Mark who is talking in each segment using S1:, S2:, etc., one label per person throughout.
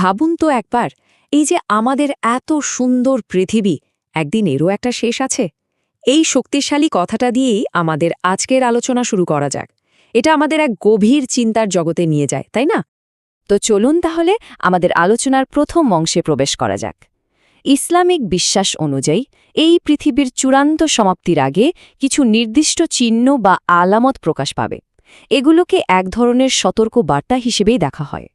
S1: ভাবুন তো একবার, এই যে আমাদের এত সুন্দর পৃথিবী, একদিন এরও একটা শেষ আছে। এই শক্তিশালী কথাটা দিয়েই আমাদের আজকের আলোচনা শুরু করা যাক। এটা আমাদের এক গভীর চিন্তার জগতে নিয়ে যায়, তাই না? তো চলুন তাহলে আমাদের আলোচনার প্রথম অংশে প্রবেশ করা যাক। ইসলামিক বিশ্বাস অনুযায়ী, এই পৃথিবীর চূড়ান্ত সমাপ্তির আগে কিছু নির্দিষ্ট চিহ্ন বা আলামত প্রকাশ পাবে। এগুলোকে এক ধরনের সতর্ক বার্তা হিসেবেই দেখা হয়।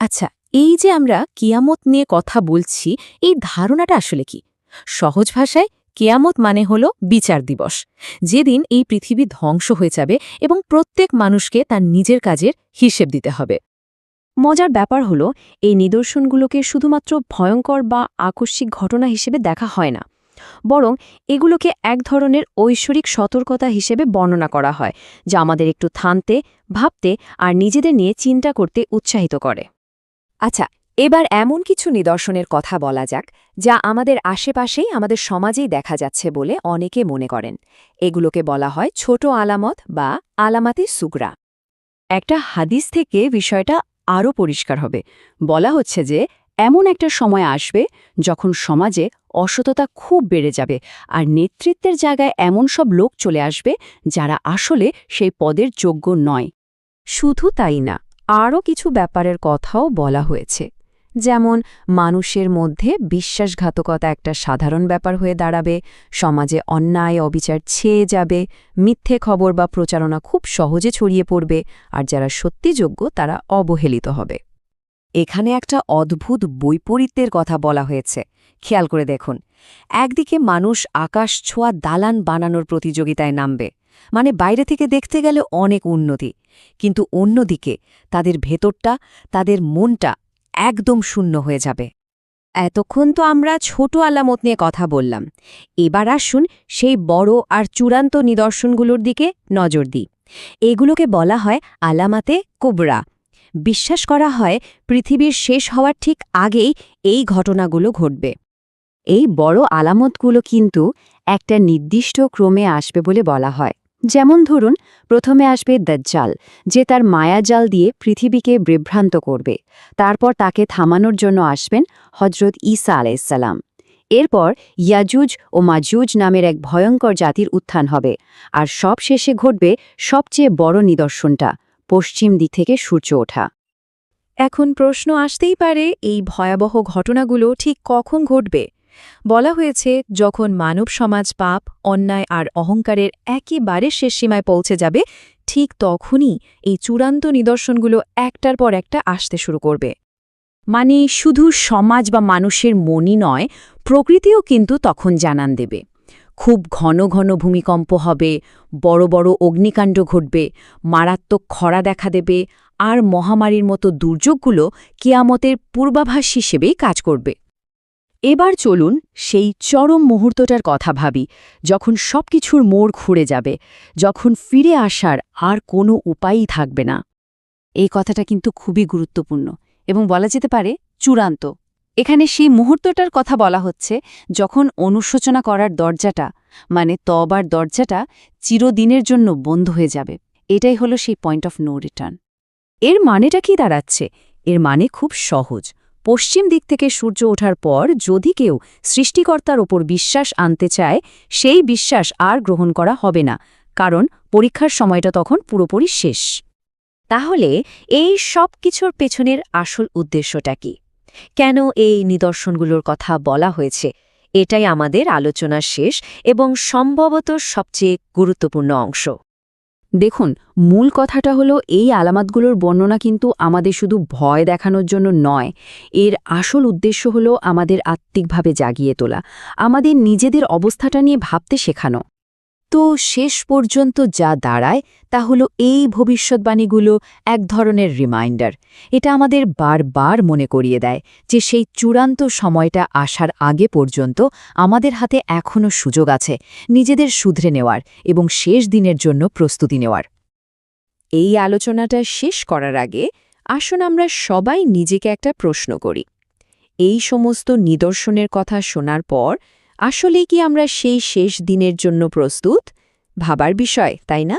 S2: আচ্ছা এই যে আমরা কিয়ামত নিয়ে কথা বলছি, এই ধারণাটা আসলে কি? সহজ ভাষায়, কেয়ামত মানে হল বিচার দিবস। যেদিন এই পৃথিবী ধ্বংস হয়ে যাবে এবং প্রত্যেক মানুষকে তার নিজের কাজের হিসেব দিতে হবে।
S1: মজার ব্যাপার হল, এই নিদর্শনগুলোকে শুধুমাত্র ভয়ঙ্কর বা আকস্মিক ঘটনা হিসেবে দেখা হয় না। বরং এগুলোকে এক ধরনের ঐশ্বরিক সতর্কতা হিসেবে বর্ণনা করা হয়, যা আমাদের একটু থানতে, ভাবতে আর নিজেদের নিয়ে চিন্তা করতে উৎসাহিত করে। আচ্ছা এবার এমন কিছু নিদর্শনের কথা বলা যাক, যা আমাদের আশেপাশেই আমাদের সমাজেই দেখা যাচ্ছে বলে অনেকে মনে করেন। এগুলোকে বলা হয় ছোট আলামত বা আলামাতে সুগরা। একটা হাদিস থেকে বিষয়টা আরও পরিষ্কার হবে। বলা হচ্ছে যে, এমন একটা সময় আসবে যখন সমাজে অসততা খুব বেড়ে যাবে আর নেতৃত্বের জায়গায় এমন সব লোক চলে আসবে যারা আসলে সেই পদের যোগ্য নয়। শুধু তাই না আরও কিছু ব্যাপারের কথাও বলা হয়েছে। যেমন, মানুষের মধ্যে বিশ্বাসঘাতকতা একটা সাধারণ ব্যাপার হয়ে দাঁড়াবে, সমাজে অন্যায় অবিচার ছেয়ে যাবে, মিথ্যে খবর বা প্রচারণা খুব সহজে ছড়িয়ে পড়বে, আর যারা সত্যিযোগ্য তারা অবহেলিত হবে। এখানে একটা অদ্ভুত বৈপরীত্যের কথা বলা হয়েছে। খেয়াল করে দেখুন, একদিকে মানুষ আকাশ ছোঁয়া দালান বানানোর প্রতিযোগিতায় নামবে মানে বাইরে থেকে দেখতে গেলে অনেক উন্নতি। কিন্তু অন্যদিকে তাদের ভেতরটা, তাদের মনটা একদম শূন্য হয়ে যাবে। এতক্ষণ তো আমরা ছোট আলামত নিয়ে কথা বললাম। এবার আসুন সেই বড় আর চূড়ান্ত নিদর্শনগুলোর দিকে নজর দিই। এগুলোকে বলা হয় আলামাতে কুবরা। বিশ্বাস করা হয় পৃথিবীর শেষ হওয়ার ঠিক আগেই এই ঘটনাগুলো ঘটবে। এই বড় আলামতগুলো কিন্তু একটা নির্দিষ্ট ক্রমে আসবে বলে বলা হয়। যেমন ধরুন, প্রথমে আসবে দাজ্জাল, যে তার মায়াজাল দিয়ে পৃথিবীকে বিভ্রান্ত করবে। তারপর তাকে থামানোর জন্য আসবেন হজরত ঈসা আলাইসাল্লাম এরপর ইয়াজুজ ও মাজুজ নামের এক ভয়ঙ্কর জাতির উত্থান হবে। আর সব শেষে ঘটবে সবচেয়ে বড় নিদর্শনটা, পশ্চিম দিক থেকে সূর্য ওঠা। এখন প্রশ্ন আসতেই পারে, এই ভয়াবহ ঘটনাগুলো ঠিক কখন ঘটবে? বলা হয়েছে, যখন মানব সমাজ পাপ, অন্যায় আর অহংকারের একেবারে শেষ সীমায় পৌঁছে যাবে, ঠিক তখনই এই চূড়ান্ত নিদর্শনগুলো একটার পর একটা আসতে শুরু করবে। মানে শুধু সমাজ বা মানুষের মনই নয়, প্রকৃতিও কিন্তু তখন জানান দেবে। খুব ঘন ঘন ভূমিকম্প হবে, বড় বড় অগ্নিকাণ্ড ঘটবে, মারাত্মক খরা দেখা দেবে, আর মহামারীর মতো দুর্যোগগুলো কেয়ামতের পূর্বাভাস হিসেবেই কাজ করবে। এবার চলুন সেই চরম মুহূর্তটার কথা ভাবি, যখন সবকিছুর মোড় ঘুরে যাবে, যখন ফিরে আসার আর কোনো উপায়ই থাকবে না। এই কথাটা কিন্তু খুবই গুরুত্বপূর্ণ এবং বলা যেতে পারে চূড়ান্ত। এখানে সেই মুহূর্তটার কথা বলা হচ্ছে যখন অনুশোচনা করার দরজাটা মানে তবার দরজাটা, চিরদিনের জন্য বন্ধ হয়ে যাবে। এটাই হলো সেই পয়েন্ট অফ নো রিটার্ন এর মানেটা কি দাঁড়াচ্ছে? এর মানে খুব সহজ। পশ্চিম দিক থেকে সূর্য ওঠার পর যদি কেউ সৃষ্টিকর্তার ওপর বিশ্বাস আনতে চায়, সেই বিশ্বাস আর গ্রহণ করা হবে না, কারণ পরীক্ষার সময়টা তখন পুরোপুরি শেষ। তাহলে এই সব কিছুর পেছনের আসল উদ্দেশ্যটা কি? কেন এই নিদর্শনগুলোর কথা বলা হয়েছে? এটাই আমাদের আলোচনার শেষ এবং সম্ভবত সবচেয়ে গুরুত্বপূর্ণ অংশ। দেখুন, মূল কথাটা হলো এই আলামাতগুলোর বর্ণনা কিন্তু আমাদের শুধু ভয় দেখানোর জন্য নয়। এর আসল উদ্দেশ্য হলো আমাদের আত্মিকভাবে জাগিয়ে তোলা, আমাদের নিজেদের অবস্থাটা নিয়ে ভাবতে শেখানো। তো শেষ পর্যন্ত যা দাঁড়ায়, তা হলো এই ভবিষ্যৎবাণীগুলো এক ধরনের রিমাইন্ডার। এটা আমাদের বারবার মনে করিয়ে দেয় যে সেই চূড়ান্ত সময়টা আসার আগে পর্যন্ত আমাদের হাতে এখনও সুযোগ আছে নিজেদের শুধরে নেওয়ার এবং শেষ দিনের জন্য প্রস্তুতি নেওয়ার। এই আলোচনাটা শেষ করার আগে আসুন আমরা সবাই নিজেকে একটা প্রশ্ন করি। এই সমস্ত নিদর্শনের কথা শোনার পর আসলে কি আমরা সেই শেষ দিনের জন্য প্রস্তুত? ভাবার বিষয় তাই না?